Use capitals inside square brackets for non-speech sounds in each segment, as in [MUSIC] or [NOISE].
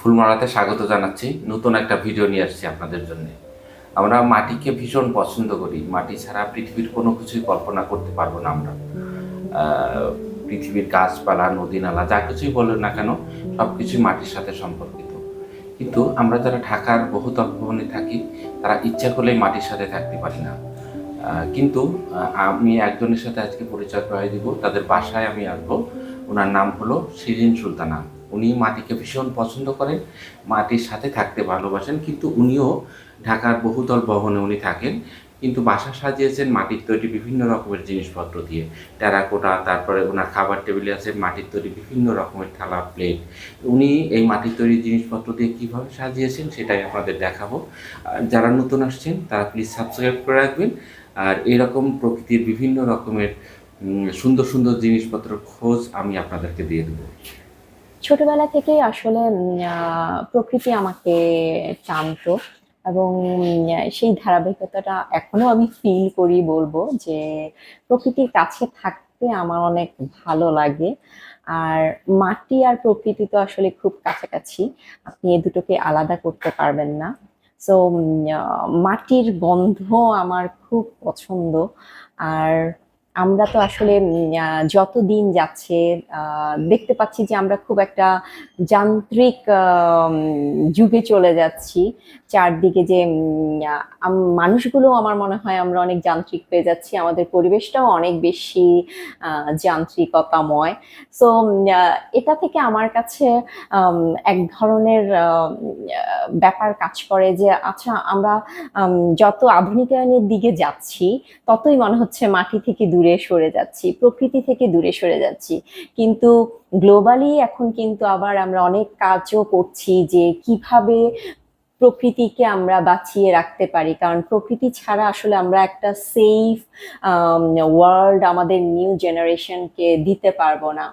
ফুলমালাতে স্বাগত জানাচ্ছি। নতুন একটা ভিডিও নিয়ে আসছি আপনাদের জন্য। আমরা মাটিকে ভীষণ পছন্দ করি। মাটি ছাড়া পৃথিবীর কোনো কিছুই কল্পনা করতে পারব না আমরা। পৃথিবীর গাছপালা নদী নালা যা কিছুই বলেন না কেন সব কিছুই মাটির সাথে সম্পর্কিত। কিন্তু আমরা যারা ঢাকার বহুতল ভবনে থাকি, তারা ইচ্ছা করলেই মাটির সাথে থাকতে পারি না। কিন্তু আমি একজনের সাথে আজকে পরিচয় করাই দিব। তাদের বাসায় আমি আসব। ওনার নাম হলো শিরিন সুলতানা। উনি মাটিকে ভীষণ পছন্দ করেন, মাটির সাথে থাকতে ভালোবাসেন, কিন্তু উনিও ঢাকার বহুতল ভবনে উনি থাকেন, কিন্তু বাসা সাজিয়েছেন মাটির তৈরি বিভিন্ন রকমের জিনিসপত্র দিয়ে। টেরাকোটা, তারপরে ওনার খাবার টেবিলে আছে, মাটির তৈরি বিভিন্ন রকমের থালা, প্লেট। উনি এই মাটির তৈরি জিনিসপত্র দিয়ে কীভাবে সাজিয়েছেন সেটাই আপনাদের দেখাবো। যারা নতুন আসছেন, তারা প্লিজ সাবস্ক্রাইব করে রাখবেন। আর এরকম প্রকৃতির বিভিন্ন রকমের সুন্দর সুন্দর জিনিসপত্র খোঁজ আমি আপনাদেরকে দিয়ে দেবো। ছোটবেলা থেকে আসলে প্রকৃতি আমাকে টানতো এবং সেই ধারাবাহিকতাটা এখনও আমি ফিল করি বলব যে প্রকৃতির কাছে থাকতে আমার অনেক ভালো লাগে। আর মাটি আর প্রকৃতি তো আসলে খুব কাছাকাছি, আপনি এ দুটোকে আলাদা করতে পারবেন না। সো মাটির গন্ধ আমার খুব পছন্দ। আর আমরা তো আসলে যত দিন যাচ্ছে দেখতে পাচ্ছি যে আমরা খুব একটা যান্ত্রিক যুগে চলে যাচ্ছি। চারদিকে যে মানুষগুলো আমার মনে হয় আমরা অনেক যান্ত্রিক পেয়ে যাচ্ছি। আমাদের পরিবেশটাও অনেক বেশি যান্ত্রিকতাময়। সো এটা থেকে আমার কাছে এক ধরনের ব্যাপার কাজ করে যে আচ্ছা আমরা যত আধুনিকায়নের দিকে যাচ্ছি, ততই মনে হচ্ছে মাটি থেকে দূরে সরে যাচ্ছি, প্রকৃতি থেকে দূরে সরে যাচ্ছি। কিন্তু গ্লোবালি এখন কিন্তু আবার আমরা অনেক কাজও করছি যে কীভাবে প্রকৃতিকে আমরা বাঁচিয়ে রাখতে পারি। কারণ প্রকৃতি ছাড়া আসলে আমরা একটা সেফ ওয়ার্ল্ড আমাদের নিউ জেনারেশনকে দিতে পারব না।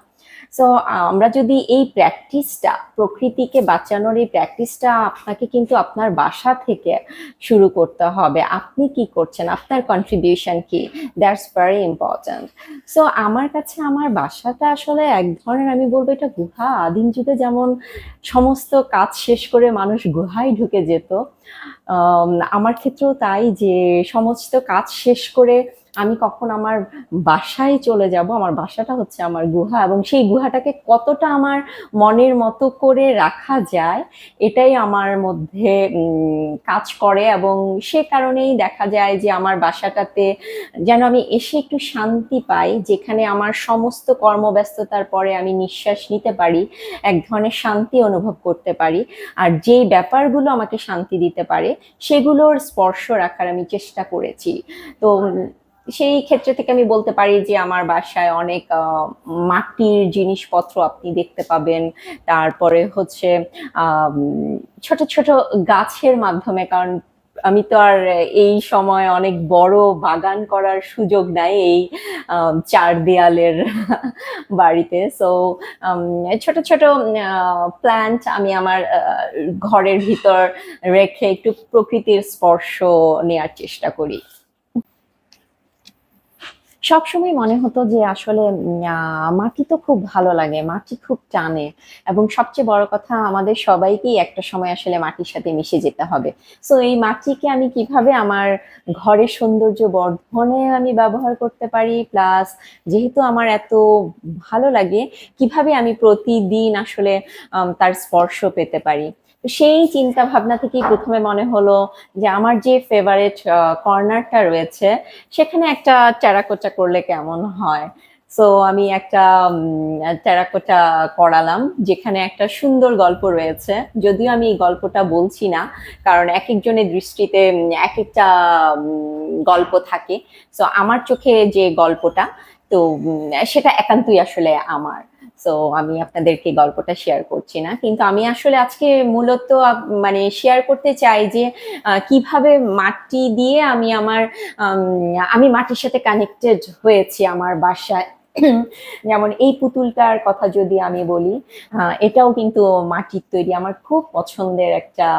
সো আমরা যদি এই প্র্যাকটিসটা প্রকৃতিকে বাঁচানোর এই প্র্যাকটিসটা আপনাকে কিন্তু আপনার বাসা থেকে শুরু করতে হবে। আপনি কি করছেন? আপনার কন্ট্রিবিউশন কি? দ্যাটস ভেরি ইম্পর্ট্যান্ট সো আমার কাছে আমার বাসাটা আসলে এক ধরনের আমি বলব এটা গুহা। আদিম যুগে যেমন সমস্ত কাজ শেষ করে মানুষ গুহায় ঢুকে যেত আমার ক্ষেত্রেও তাই যে সমস্ত কাজ শেষ করে আমি কখন আমার বাসায় চলে যাব, আমার বাসাটা হচ্ছে আমার গুহা এবং সেই গুহাটাকে কতটা আমার মনের মতো করে রাখা যায়, এটাই আমার মধ্যে কাজ করে এবং সে কারণেই দেখা যায় যে আমার বাসাটাতে যেন আমি এসে একটু শান্তি পাই, যেখানে আমার সমস্ত কর্মব্যস্ততার পরে আমি নিঃশ্বাস নিতে পারি, এক ধরনের শান্তি অনুভব করতে পারি আর যেই ব্যাপারগুলো আমাকে শান্তি দিতে পারে, সেগুলোর স্পর্শ রাখার আমি চেষ্টা করেছি। তো সেই ক্ষেত্রে থেকে আমি বলতে পারি যে আমার বাসায় অনেক মাটির জিনিসপত্র আপনি দেখতে পাবেন। তারপরে হচ্ছে ছোট ছোট গাছের মাধ্যমে, কারণ আমি তো আর এই সময় অনেক বড় বাগান করার সুযোগ নাই এই চার দেয়ালের বাড়িতে। সো ছোট ছোট প্ল্যান্ট আমি আমার ঘরের ভিতর রেখে একটু প্রকৃতির স্পর্শ নেয়ার চেষ্টা করি। সবসময় মনে হতো যে আসলে মাটি তো খুব ভালো লাগে, মাটি খুব টানে। এবং সবচেয়ে বড় কথা, আমাদের সবাইকেই একটা সময় আসলে মাটির সাথে মিশে যেতে হবে। সো এই মাটিকে আমি কীভাবে আমার ঘরের সৌন্দর্য বর্ধনে আমি ব্যবহার করতে পারি প্লাস যেহেতু আমার এত ভালো লাগে, কীভাবে আমি প্রতিদিন আসলে তার স্পর্শ পেতে পারি? সেই চিন্তা ভাবনা থেকেই প্রথমে মনে হলো যে আমার যে ফেভারিট কর্নারটা রয়েছে, সেখানে একটা টেরাকোটা করলে কেমন হয়? সো আমি একটা টেরাকোটা করালাম, যেখানে একটা সুন্দর গল্প রয়েছে। যদিও আমি এই গল্পটা বলছি না, কারণ এক একজনের দৃষ্টিতে এক একটা গল্প থাকে। সো আমার চোখে যে গল্পটা তো সেটা একান্তই আসলে আমার। সো আমি আপনাদেরকে গল্পটা শেয়ার করছি না। কিন্তু আমি আসলে আজকে মূলত মানে শেয়ার করতে চাই যে কীভাবে মাটি দিয়ে আমি আমার, আমি মাটির সাথে কানেক্টেড হয়েছি আমার বাসায়। যেমন এই পুতুলটার কথা যদি আমি বলি এটাও কিন্তু মাটির তৈরি। আমার খুব পছন্দের একটা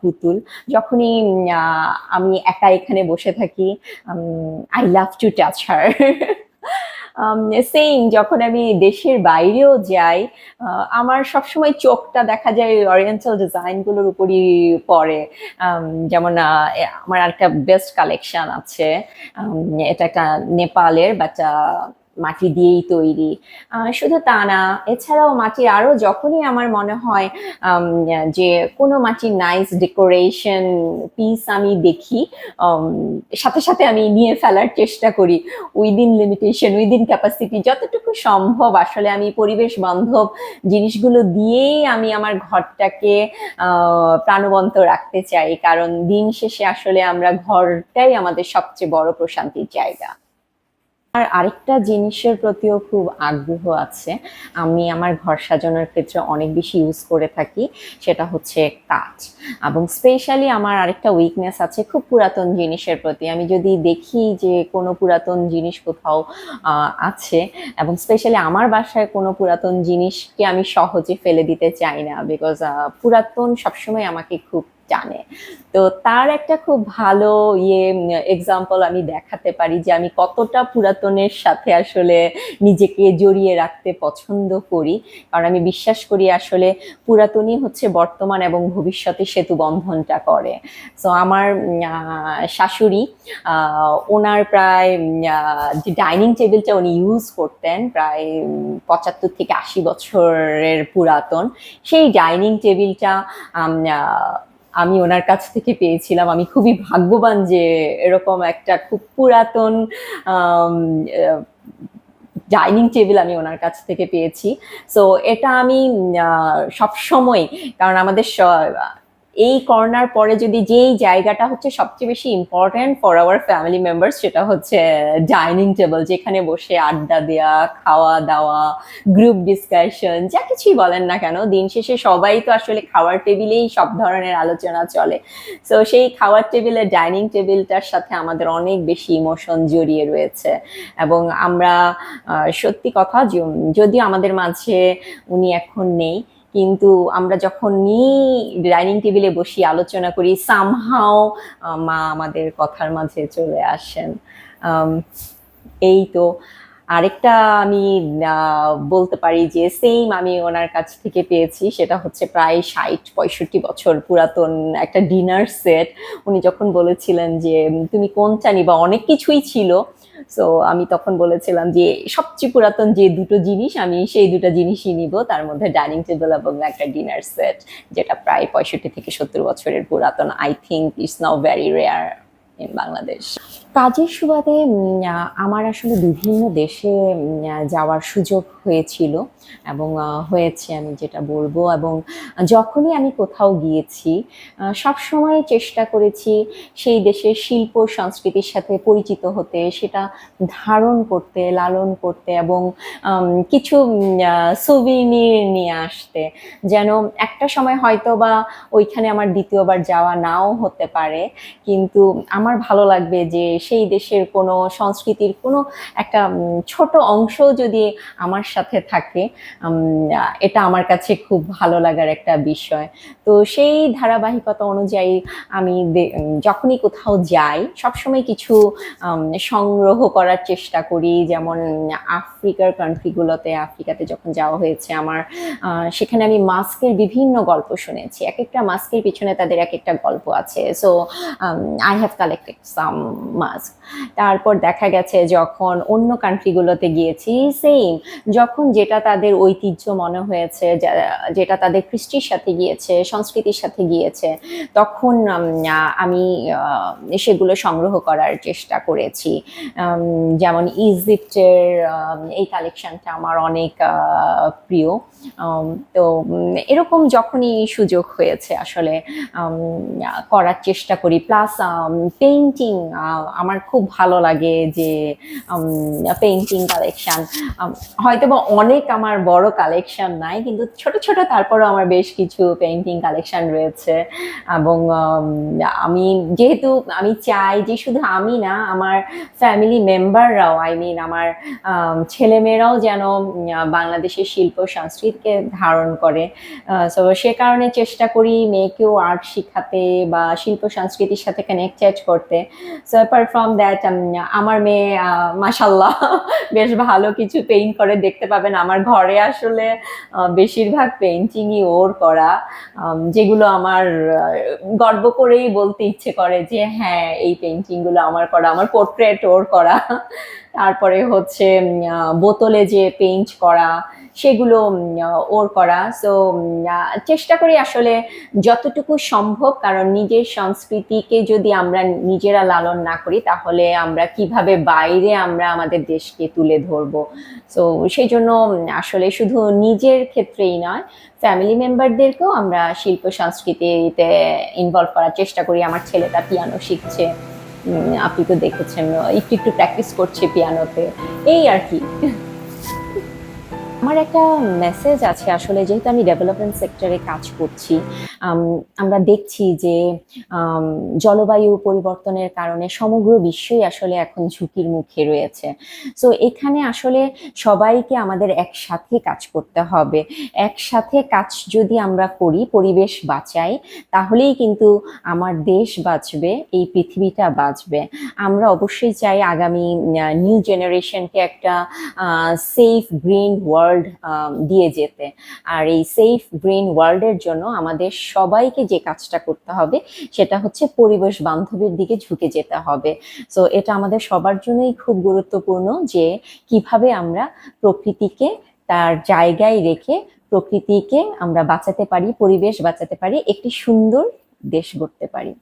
পুতুল। যখনই আমি একা এখানে বসে থাকি I love to touch her same যখন আমি দেশের বাইরেও যাই আমার সবসময় চোখটা দেখা যায় অরিয়েন্টাল ডিজাইনগুলোর উপরই পড়ে। আম, যেমন আমার একটা বেস্ট কালেকশন আছে। আম, এটা একটা নেপালের বাট মাটি দিয়েই তৈরি। শুধু তা না, এছাড়াও মাটির আরও যখনই আমার মনে হয় যে কোনো মাটির নাইস ডেকোরেশন পিস আমি দেখি সাথে সাথে আমি নিয়ে ফেলার চেষ্টা করি। উইদিন লিমিটেশন উইদিন ক্যাপাসিটি যতটুকু সম্ভব আসলে আমি পরিবেশ বান্ধব জিনিসগুলো দিয়েই আমি আমার ঘরটাকে প্রাণবন্ত রাখতে চাই। কারণ দিন শেষে আসলে আমরা ঘরটাই আমাদের সবচেয়ে বড় প্রশান্তির জায়গা। আর আরেকটা জিনিসের প্রতিও খুব আগ্রহ আছে। আমি আমার ঘর সাজানোর ক্ষেত্রে অনেক বেশি ইউজ করে থাকি, সেটা হচ্ছে কাঠ এবং স্পেশালি আমার আরেকটা উইকনেস আছে খুব পুরাতন জিনিসের প্রতি। আমি যদি দেখি যে কোনো পুরাতন জিনিস কোথাও আছে, এবং স্পেশালি আমার বাসায় কোনো পুরাতন জিনিসকে আমি সহজে ফেলে দিতে চাই না বিকজ পুরাতন সবসময় আমাকে খুব টানে তো তার একটা খুব ভালো ইয়ে এক্সাম্পল আমি দেখাতে পারি যে আমি কতটা পুরাতনের সাথে আসলে নিজেকে জড়িয়ে রাখতে পছন্দ করি। কারণ আমি বিশ্বাস করি আসলে পুরাতনই হচ্ছে বর্তমান এবং ভবিষ্যতে সেতু বন্ধনটা করে। সো আমার শাশুড়ি ওনার প্রায় যে ডাইনিং টেবিলটা উনি ইউজ করতেন প্রায় পঁচাত্তর থেকে আশি বছরের পুরাতন। সেই ডাইনিং টেবিলটা আম, ওনার কাছ থেকে পেয়েছিলাম। আমি খুবই ভাগ্যবান যে এরকম একটা খুব পুরাতন ডাইনিং টেবিল আমি ওনার কাছ থেকে পেয়েছি। সো এটা আমি সব সময় কারণ আমাদের এই করোনার পরে যদি যেই জায়গাটা হচ্ছে সবচেয়ে বেশি important for our family members সেটা হচ্ছে ডাইনিং টেবিল যেখানে বসে আড্ডা দেওয়া খাওয়া দাওয়া গ্রুপ ডিসকাশন যা কিছুই বলেন না কেন, দিন শেষে সবাই তো আসলে খাওয়ার টেবিলেই সব ধরনের আলোচনা চলে। সো সেই খাওয়ার টেবিলে ডাইনিং টেবিলটার সাথে আমাদের অনেক বেশি ইমোশন জড়িয়ে রয়েছে। এবং আমরা সত্যি কথা, যদিও আমাদের মাঝে উনি এখন নেই কিন্তু আমরা যখন নিই ডাইনিং টেবিলে বসি, আলোচনা করি সামহাও মা আমাদের কথার মাঝে চলে আসেন। এই তো। আরেকটা আমি বলতে পারি যে সেম আমি ওনার কাছ থেকে পেয়েছি, সেটা হচ্ছে প্রায় ষাট, পঁয়ষট্টি বছর পুরাতন একটা ডিনার সেট উনি যখন বলেছিলেন যে, তুমি কোনটা নিবা? অনেক কিছুই ছিল। সো আমি তখন বলেছিলাম যে, সবচেয়ে পুরাতন যে দুটো জিনিস, আমি সেই দুটো জিনিসই নিব। তার মধ্যে ডাইনিং টেবিল এবং একটা ডিনার সেট, যেটা প্রায় পঁয়ষট্টি থেকে সত্তর বছরের পুরাতন। I think it's now very rare in Bangladesh কাজের সুবাদে আমার আসলে বিভিন্ন দেশে যাওয়ার সুযোগ হয়েছিল। এবং হয়েছে আমি যেটা বলব। এবং যখনই আমি কোথাও গিয়েছি সব সময় চেষ্টা করেছি সেই দেশের শিল্প সংস্কৃতির সাথে পরিচিত হতে, সেটা ধারণ করতে, লালন করতে এবং কিছু সুবিনির নিয়ে আসতে। যেন একটা সময় হয়তো বা ওইখানে আমার দ্বিতীয়বার যাওয়া নাও হতে পারে, কিন্তু আমার ভালো লাগবে যে সেই দেশের কোনো সংস্কৃতির কোনো একটা ছোট অংশ যদি আমার সাথে থাকে এটা আমার কাছে খুব ভালো লাগার একটা বিষয়। তো সেই ধারাবাহিকতা অনুযায়ী আমি যখনই কোথাও যাই, সবসময় কিছু সংগ্রহ করার চেষ্টা করি। যেমন আফ্রিকার কান্ট্রিগুলোতে আফ্রিকাতে যখন যাওয়া হয়েছে আমার সেখানে আমি মাস্কের বিভিন্ন গল্প শুনেছি। এক একটা মাস্কের পিছনে তাদের এক একটা গল্প আছে। So I have collected some mask তারপর দেখা গেছে যখন অন্য কান্ট্রিগুলোতে গিয়েছি সেম যখন যেটা তাদের ঐতিহ্য মনে হয়েছে যেটা তাদের কৃষ্টির সাথে গিয়েছে, সংস্কৃতির সাথে গিয়েছে, তখন আমি সেগুলো সংগ্রহ করার চেষ্টা করেছি। যেমন ইজিপ্টের এই কালেকশনটা আমার অনেক প্রিয়। তো এরকম যখনই সুযোগ হয়েছে আসলে করার চেষ্টা করি। প্লাস পেইন্টিং আমার খুব ভালো লাগে যে পেইন্টিং কালেকশন হয়তো বা অনেক আমার বড় কালেকশন নাই কিন্তু ছোট ছোট তারপরও আমার বেশ কিছু পেইন্টিং কালেকশন রয়েছে। এবং আমি যেহেতু আমি চাই যে শুধু আমি না আমার ফ্যামিলি মেম্বাররাও আই মিন আমার আম, ছেলেমেয়েরাও যেন বাংলাদেশের শিল্প সংস্কৃতিকে ধারণ করে। সো সে কারণে চেষ্টা করি মেয়েকেও আর্ট শিখাতে বা শিল্প সংস্কৃতির সাথে কানেক্টেড করতে। সো অ্যাপার্ট ফ্রম দ্যাট আমার মেয়ে মাসাল্লাহ [LAUGHS] বেশ ভালো কিছু পেইন্ট করে দেখতে পাবেন আমার ঘরে আসলে আহ, বেশিরভাগ পেন্টিংই ওর করা যেগুলো আমার গর্ব করেই বলতে ইচ্ছে করে যে হ্যাঁ এই পেন্টিংগুলো আমার করা আমার পোর্ট্রেট ওর করা। তারপরে হচ্ছে বোতলে যে পেইন্ট করা, সেগুলো ওর করা। সো চেষ্টা করি আসলে যতটুকু সম্ভব, কারণ নিজের সংস্কৃতিকে যদি আমরা নিজেরা লালন না করি, তাহলে আমরা কীভাবে বাইরে আমরা আমাদের দেশকে তুলে ধরবো? সো সেই জন্য আসলে শুধু নিজের ক্ষেত্রেই নয় ফ্যামিলি মেম্বারদেরকেও আমরা শিল্প সংস্কৃতিতে ইনভলভ করার চেষ্টা করি। আমার ছেলেটা পিয়ানো শিখছে। আপনি তো দেখেছেন একটু একটু প্র্যাকটিস করছে পিয়ানোতে এই আর কি। আমার একটা মেসেজ আছে আসলে, যেহেতু আমি ডেভেলপমেন্ট সেক্টরে কাজ করছি আমরা দেখছি যে জলবায়ু পরিবর্তনের কারণে সমগ্র বিশ্বই আসলে এখন ঝুঁকির মুখে রয়েছে। সো এখানে আসলে সবাইকে আমাদের একসাথে কাজ করতে হবে। একসাথে কাজ যদি আমরা করি, পরিবেশ বাঁচাই, তাহলেই কিন্তু আমার দেশ বাঁচবে, এই পৃথিবীটা বাঁচবে। আমরা অবশ্যই চাই আগামী নিউ জেনারেশনকে একটা সেফ গ্রিন ওয়ার্ল্ড দিয়ে যেতে। আর এই সেফ গ্রিন ওয়ার্ল্ডের জন্য আমাদের সবাইকে যে কাজটা করতে হবে, সেটা হচ্ছে পরিবেশ বান্ধবের দিকে ঝুঁকে যেতে হবে। সো এটা আমাদের সবার জন্যই খুব গুরুত্বপূর্ণ যে কীভাবে আমরা প্রকৃতিকে তার জায়গায় রেখে প্রকৃতিকে আমরা বাঁচাতে পারি, পরিবেশ বাঁচাতে পারি, একটি সুন্দর দেশ গড়তে পারি।